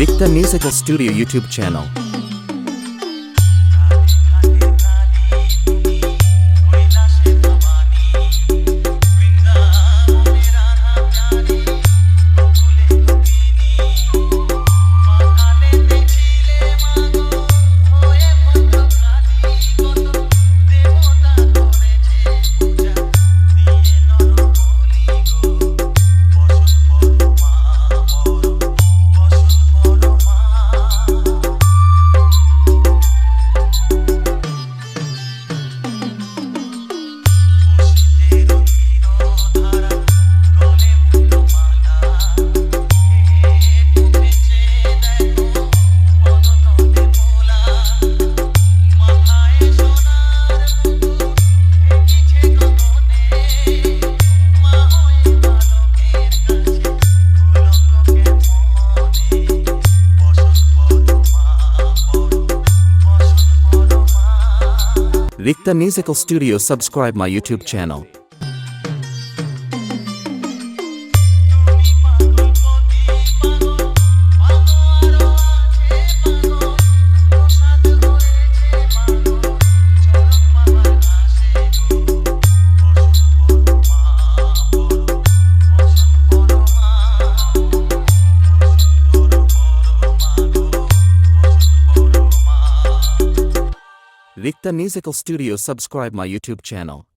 Rikta Musical Studio YouTube channel. Rikta Musical Studio subscribe my YouTube channel. Rikta Musical Studio subscribe my YouTube channel.